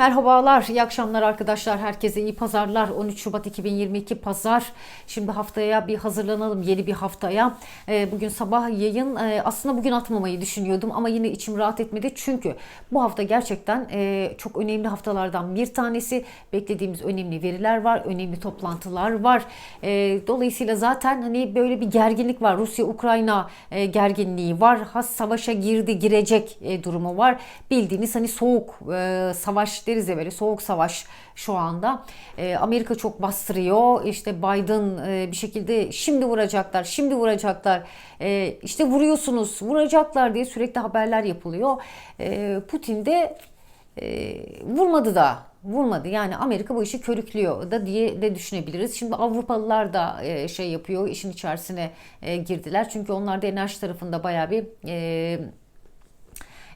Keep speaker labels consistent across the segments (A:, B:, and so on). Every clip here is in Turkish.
A: Merhabalar, iyi akşamlar arkadaşlar. Herkese iyi pazarlar. 13 Şubat 2022 pazar. Şimdi haftaya bir hazırlanalım yeni bir haftaya. Ee, Bugün sabah yayın e, aslında bugün atmamayı düşünüyordum ama yine içim rahat etmedi. Çünkü bu hafta gerçekten e, çok önemli haftalardan bir tanesi. Beklediğimiz önemli veriler var, önemli toplantılar var. E, Dolayısıyla zaten hani böyle bir gerginlik var. Rusya-Ukrayna gerginliği var. Has savaşa girdi, girecek durumu var. Bildiğiniz hani soğuk savaş deriz ya böyle soğuk savaş şu anda. E, Amerika çok bastırıyor. İşte Biden e, bir şekilde şimdi vuracaklar, şimdi vuracaklar. E, işte vuruyorsunuz, vuracaklar diye sürekli haberler yapılıyor. E, Putin de e, vurmadı da vurmadı. Yani Amerika bu işi körüklüyor da diye de düşünebiliriz. Şimdi Avrupalılar da e, şey yapıyor, işin içerisine e, girdiler. Çünkü onlar da enerji tarafında bayağı bir e,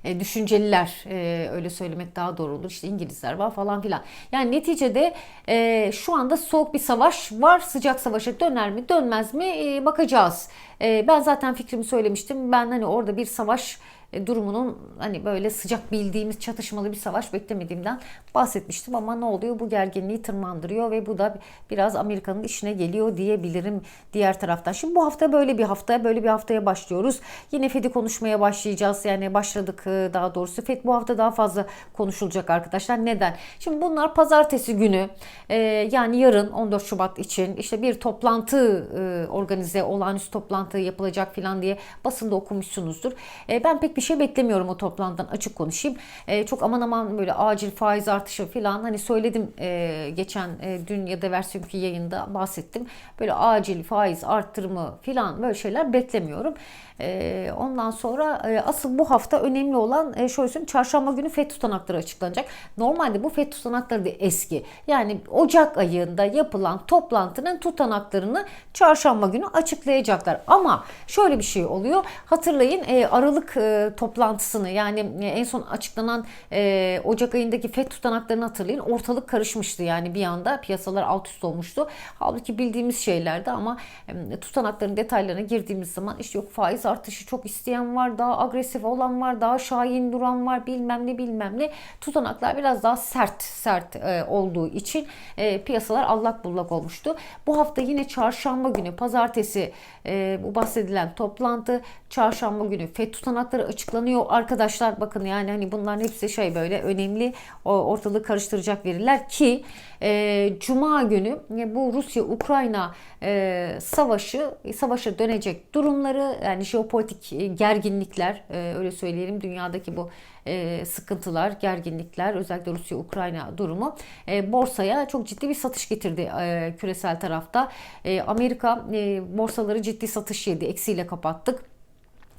A: e, düşünceliler e, öyle söylemek daha doğru olur. İşte İngilizler var falan filan. Yani neticede e, şu anda soğuk bir savaş var. Sıcak savaşa döner mi dönmez mi e, bakacağız. E, ben zaten fikrimi söylemiştim. Ben hani orada bir savaş e, durumunun hani böyle sıcak bildiğimiz çatışmalı bir savaş beklemediğimden bahsetmiştim ama ne oluyor bu gerginliği tırmandırıyor ve bu da biraz Amerika'nın işine geliyor diyebilirim diğer taraftan. Şimdi bu hafta böyle bir hafta böyle bir haftaya başlıyoruz. Yine Fed'i konuşmaya başlayacağız yani başladık e, daha doğrusu. Fed bu hafta daha fazla konuşulacak arkadaşlar. Neden? Şimdi bunlar pazartesi günü e, yani yarın 14 Şubat için işte bir toplantı e, organize olağanüstü toplantı yapılacak falan diye basında okumuşsunuzdur. Ben pek bir şey beklemiyorum o toplantıdan açık konuşayım. E, çok aman aman böyle acil faiz artışı falan hani söyledim e, geçen e, dün ya da versiyonki yayında bahsettim. Böyle acil faiz arttırımı falan böyle şeyler beklemiyorum. E, ondan sonra e, asıl bu hafta önemli olan e, şöyle söyleyeyim çarşamba günü FED tutanakları açıklanacak. Normalde bu FED tutanakları da eski. Yani Ocak ayında yapılan toplantının tutanaklarını çarşamba günü açıklayacaklar. Ama şöyle bir şey oluyor. Hatırlayın e, Aralık e, toplantısını yani e, en son açıklanan e, Ocak ayındaki FED tutanaklarını hatırlayın. Ortalık karışmıştı yani bir anda piyasalar alt üst olmuştu. Halbuki bildiğimiz şeylerdi ama e, tutanakların detaylarına girdiğimiz zaman işte yok faiz artışı çok isteyen var, daha agresif olan var, daha şahin duran var, bilmem ne bilmem ne. Tutanaklar biraz daha sert sert e, olduğu için e, piyasalar allak bullak olmuştu. Bu hafta yine çarşamba günü, pazartesi e, bu bahsedilen toplantı, çarşamba günü FED tutanakları açıklanıyor. Arkadaşlar bakın yani hani bunların hepsi şey böyle önemli ortalığı karıştıracak veriler ki e, Cuma günü bu Rusya-Ukrayna e, savaşı, savaşa dönecek durumları yani jeopolitik e, gerginlikler e, öyle söyleyelim dünyadaki bu e, sıkıntılar, gerginlikler özellikle Rusya-Ukrayna durumu e, borsaya çok ciddi bir satış getirdi e, küresel tarafta. E, Amerika e, borsaları ciddi satış yedi, eksiyle kapattık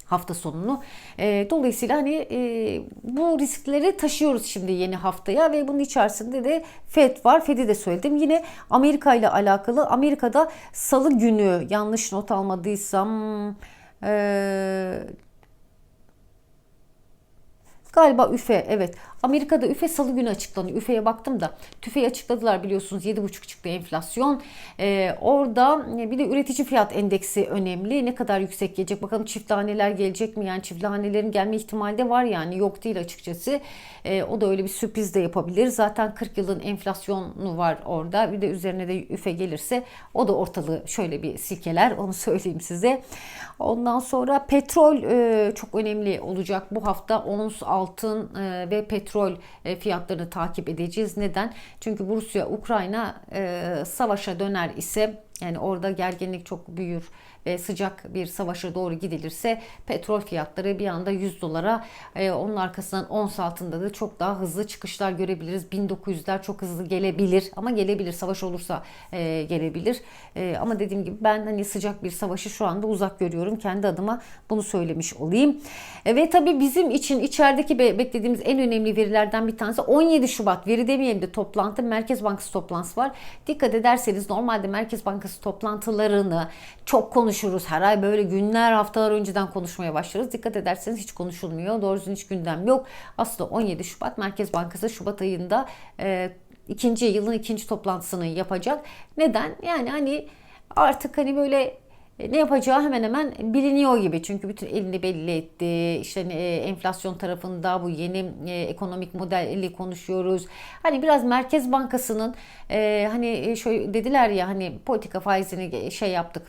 A: hafta sonunu. E, dolayısıyla hani e, bu riskleri taşıyoruz şimdi yeni haftaya ve bunun içerisinde de Fed var. Fed'i de söyledim. Yine Amerika ile alakalı Amerika'da salı günü yanlış not almadıysam e, Galiba üfe evet. Amerika'da üfe salı günü açıklanıyor. Üfe'ye baktım da tüfeği açıkladılar biliyorsunuz 7,5 çıktı enflasyon. Ee, orada bir de üretici fiyat endeksi önemli. Ne kadar yüksek gelecek bakalım çift haneler gelecek mi? Yani çift hanelerin gelme ihtimali de var yani yok değil açıkçası. Ee, o da öyle bir sürpriz de yapabilir. Zaten 40 yılın enflasyonu var orada. Bir de üzerine de üfe gelirse o da ortalığı şöyle bir silkeler onu söyleyeyim size. Ondan sonra petrol e, çok önemli olacak bu hafta. Ons altın e, ve petrol e, fiyatlarını takip edeceğiz. Neden? Çünkü Rusya Ukrayna e, savaşa döner ise yani orada gerginlik çok büyür ve sıcak bir savaşa doğru gidilirse petrol fiyatları bir anda 100 dolara e, onun arkasından ons altında da çok daha hızlı çıkışlar görebiliriz. 1900'ler çok hızlı gelebilir ama gelebilir savaş olursa e, gelebilir. E, ama dediğim gibi ben hani sıcak bir savaşı şu anda uzak görüyorum. Kendi adıma bunu söylemiş olayım. E, ve tabii bizim için içerideki be, beklediğimiz en önemli verilerden bir tanesi 17 Şubat veri demeyelim de toplantı Merkez Bankası toplantısı var. Dikkat ederseniz normalde Merkez Bankası toplantılarını çok konuşuruz. Her ay böyle günler, haftalar önceden konuşmaya başlarız. Dikkat ederseniz hiç konuşulmuyor. Doğru düzgün hiç gündem yok. Aslında 17 Şubat Merkez Bankası Şubat ayında e, ikinci yılın ikinci toplantısını yapacak. Neden? Yani hani artık hani böyle ne yapacağı hemen hemen biliniyor gibi. Çünkü bütün elini belli etti. İşte e, enflasyon tarafında bu yeni e, ekonomik modeli konuşuyoruz. Hani biraz Merkez Bankası'nın e, hani şöyle dediler ya hani politika faizini şey yaptık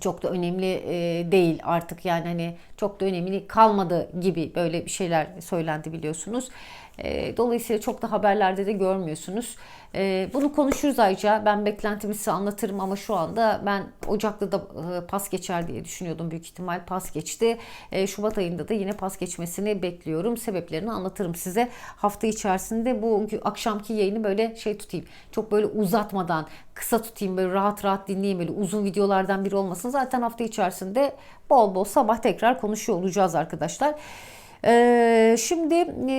A: çok da önemli e, değil artık yani hani çok da önemli kalmadı gibi böyle bir şeyler söylendi biliyorsunuz. E, dolayısıyla çok da haberlerde de görmüyorsunuz. E, bunu konuşuruz ayrıca. Ben beklentimi size anlatırım ama şu anda ben Ocak'ta da e, pas geçer diye düşünüyordum. Büyük ihtimal pas geçti. E, Şubat ayında da yine pas geçmesini bekliyorum. Sebeplerini anlatırım size. Hafta içerisinde bu akşamki yayını böyle şey tutayım. Çok böyle uzatmadan kısa tutayım böyle rahat rahat dinleyeyim böyle uzun videolardan biri olmasın. Zaten hafta içerisinde bol bol sabah tekrar konuşuyor olacağız arkadaşlar. Ee, şimdi e,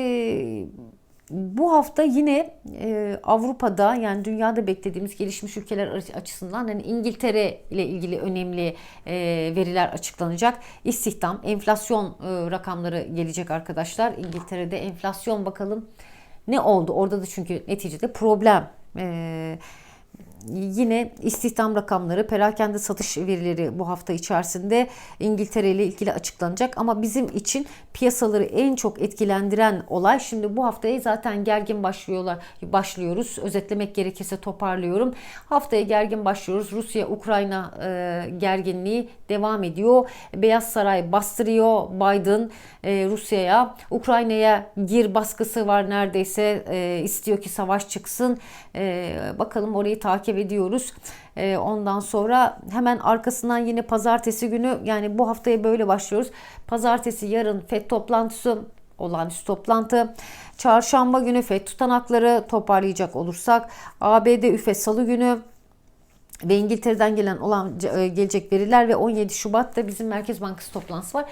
A: bu hafta yine e, Avrupa'da yani dünyada beklediğimiz gelişmiş ülkeler açısından hani İngiltere ile ilgili önemli e, veriler açıklanacak. İstihdam, enflasyon e, rakamları gelecek arkadaşlar. İngiltere'de enflasyon bakalım ne oldu? Orada da çünkü neticede problem. E, yine istihdam rakamları, perakende satış verileri bu hafta içerisinde İngiltere ile ilgili açıklanacak. Ama bizim için piyasaları en çok etkilendiren olay şimdi bu haftaya zaten gergin başlıyorlar başlıyoruz. Özetlemek gerekirse toparlıyorum. Haftaya gergin başlıyoruz. Rusya Ukrayna e, gerginliği devam ediyor. Beyaz Saray bastırıyor Biden e, Rusya'ya. Ukrayna'ya gir baskısı var neredeyse. E, istiyor ki savaş çıksın. E, bakalım orayı takip ediyoruz. E, ondan sonra hemen arkasından yine pazartesi günü yani bu haftaya böyle başlıyoruz. Pazartesi yarın FED toplantısı olağanüstü toplantı. Çarşamba günü FED tutanakları toparlayacak olursak ABD üfe salı günü ve İngiltere'den gelen olan e, gelecek veriler ve 17 Şubat'ta bizim Merkez Bankası toplantısı var.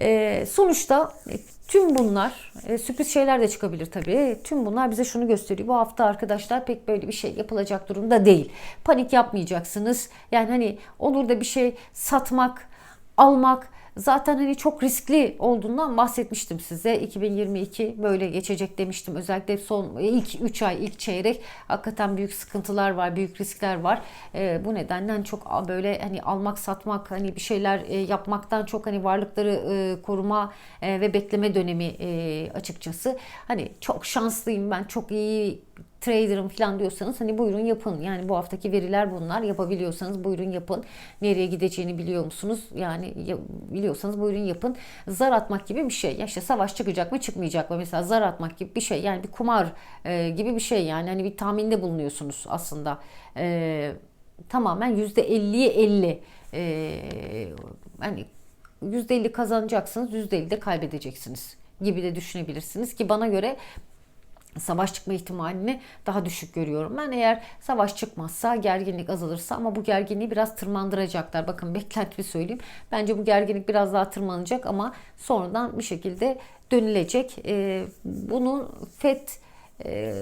A: E, sonuçta e, tüm bunlar e, sürpriz şeyler de çıkabilir tabii. Tüm bunlar bize şunu gösteriyor. Bu hafta arkadaşlar pek böyle bir şey yapılacak durumda değil. Panik yapmayacaksınız. Yani hani olur da bir şey satmak, almak Zaten hani çok riskli olduğundan bahsetmiştim size. 2022 böyle geçecek demiştim. Özellikle son ilk 3 ay, ilk çeyrek hakikaten büyük sıkıntılar var, büyük riskler var. E, bu nedenden çok böyle hani almak, satmak, hani bir şeyler e, yapmaktan çok hani varlıkları e, koruma e, ve bekleme dönemi e, açıkçası. Hani çok şanslıyım ben, çok iyi trader'ım falan diyorsanız hani buyurun yapın. Yani bu haftaki veriler bunlar. Yapabiliyorsanız buyurun yapın. Nereye gideceğini biliyor musunuz? Yani biliyorsanız buyurun yapın. Zar atmak gibi bir şey. Ya işte savaş çıkacak mı çıkmayacak mı? Mesela zar atmak gibi bir şey. Yani bir kumar e, gibi bir şey. Yani hani bir tahminde bulunuyorsunuz aslında. E, tamamen %50'ye 50. E, hani %50 kazanacaksınız, %50 de kaybedeceksiniz gibi de düşünebilirsiniz ki bana göre savaş çıkma ihtimalini daha düşük görüyorum. Ben eğer savaş çıkmazsa gerginlik azalırsa ama bu gerginliği biraz tırmandıracaklar. Bakın beklentimi söyleyeyim. Bence bu gerginlik biraz daha tırmanacak ama sonradan bir şekilde dönülecek. Ee, bunu FED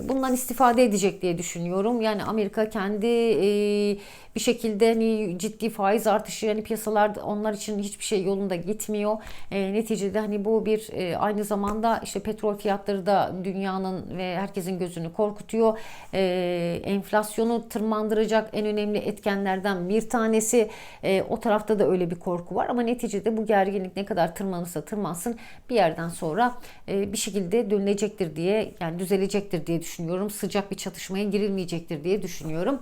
A: bundan istifade edecek diye düşünüyorum. Yani Amerika kendi e, bir şekilde hani ciddi faiz artışı yani piyasalar onlar için hiçbir şey yolunda gitmiyor. E, neticede hani bu bir e, aynı zamanda işte petrol fiyatları da dünyanın ve herkesin gözünü korkutuyor. E, enflasyonu tırmandıracak en önemli etkenlerden bir tanesi. E, o tarafta da öyle bir korku var ama neticede bu gerginlik ne kadar tırmanırsa tırmansın bir yerden sonra e, bir şekilde dönülecektir diye yani düzelecektir diye düşünüyorum. Sıcak bir çatışmaya girilmeyecektir diye düşünüyorum.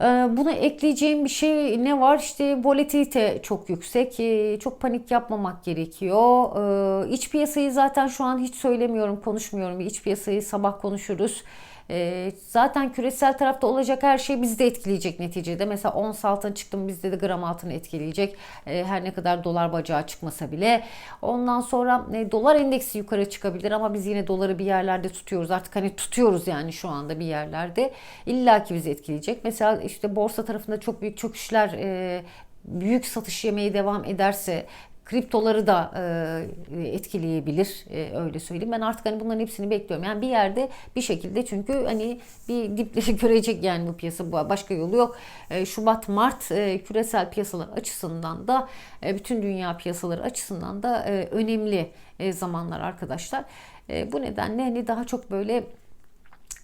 A: Ee, buna ekleyeceğim bir şey ne var? İşte volatilite çok yüksek. Ee, çok panik yapmamak gerekiyor. Ee, iç piyasayı zaten şu an hiç söylemiyorum, konuşmuyorum. İç piyasayı sabah konuşuruz. E, zaten küresel tarafta olacak her şey bizi de etkileyecek neticede. Mesela ons altın çıktı mı bizde de gram altını etkileyecek. E, her ne kadar dolar bacağı çıkmasa bile. Ondan sonra e, dolar endeksi yukarı çıkabilir ama biz yine doları bir yerlerde tutuyoruz. Artık hani tutuyoruz yani şu anda bir yerlerde. İlla ki bizi etkileyecek. Mesela işte borsa tarafında çok büyük çöküşler e, büyük satış yemeye devam ederse kriptoları da e, etkileyebilir e, öyle söyleyeyim. Ben artık hani bunların hepsini bekliyorum. Yani bir yerde bir şekilde çünkü hani bir dipleri görecek yani bu piyasa başka yolu yok. E, Şubat Mart e, küresel piyasalar açısından da e, bütün dünya piyasaları açısından da e, önemli e, zamanlar arkadaşlar. E, bu nedenle hani daha çok böyle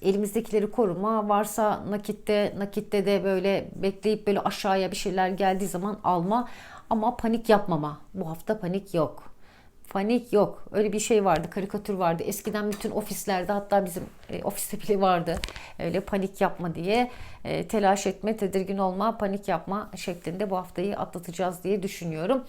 A: elimizdekileri koruma varsa nakitte nakitte de böyle bekleyip böyle aşağıya bir şeyler geldiği zaman alma ama panik yapmama. Bu hafta panik yok. Panik yok. Öyle bir şey vardı, karikatür vardı. Eskiden bütün ofislerde hatta bizim e, ofiste bile vardı. Öyle panik yapma diye. E, telaş etme, tedirgin olma, panik yapma şeklinde bu haftayı atlatacağız diye düşünüyorum.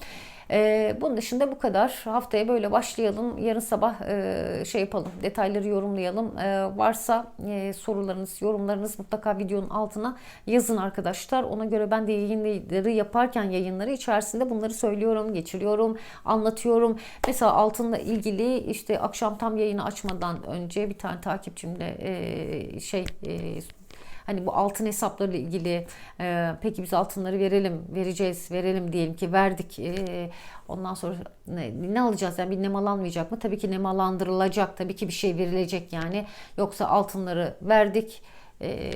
A: E, bunun dışında bu kadar. Haftaya böyle başlayalım. Yarın sabah e, şey yapalım, detayları yorumlayalım. E, varsa e, sorularınız, yorumlarınız mutlaka videonun altına yazın arkadaşlar. Ona göre ben de yayınları yaparken yayınları içerisinde bunları söylüyorum, geçiriyorum, anlatıyorum. Mesela altınla ilgili işte akşam tam yayını açmadan önce bir tane takipçimle e, şey e, Hani bu altın hesaplarıyla ilgili e, peki biz altınları verelim, vereceğiz, verelim diyelim ki verdik. E, ondan sonra ne, ne alacağız? Yani bir nemalanmayacak mı? Tabii ki nemalandırılacak. Tabii ki bir şey verilecek yani. Yoksa altınları verdik. E,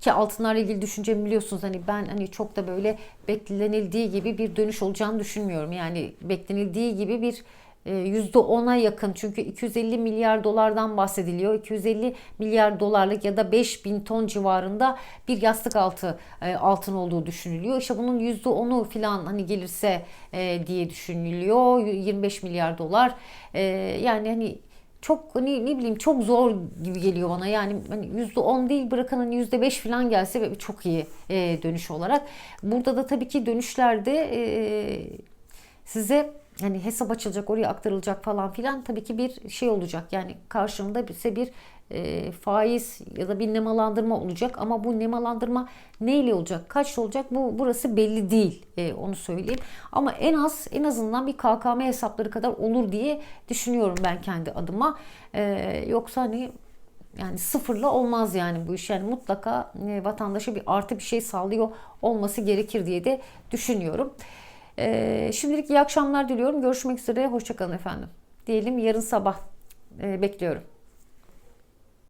A: ki altınlarla ilgili düşüncemi biliyorsunuz hani ben hani çok da böyle beklenildiği gibi bir dönüş olacağını düşünmüyorum. Yani beklenildiği gibi bir %10'a yakın çünkü 250 milyar dolardan bahsediliyor. 250 milyar dolarlık ya da 5000 ton civarında bir yastık altı e, altın olduğu düşünülüyor. İşte bunun %10'u falan hani gelirse e, diye düşünülüyor. 25 milyar dolar. E, yani hani çok hani ne bileyim çok zor gibi geliyor bana. Yani hani %10 değil bırakın hani %5 falan gelse çok iyi dönüş olarak. Burada da tabii ki dönüşlerde size hani hesap açılacak oraya aktarılacak falan filan tabii ki bir şey olacak. Yani karşımda ise bir e, faiz ya da bir nemalandırma olacak ama bu nemalandırma neyle olacak, kaç olacak bu burası belli değil e, onu söyleyeyim. Ama en az en azından bir KKM hesapları kadar olur diye düşünüyorum ben kendi adıma. E, yoksa hani yani sıfırla olmaz yani bu iş. Yani mutlaka e, vatandaşa bir artı bir şey sağlıyor olması gerekir diye de düşünüyorum. Ee, şimdilik iyi akşamlar diliyorum. Görüşmek üzere. Hoşçakalın efendim. Diyelim yarın sabah e, bekliyorum.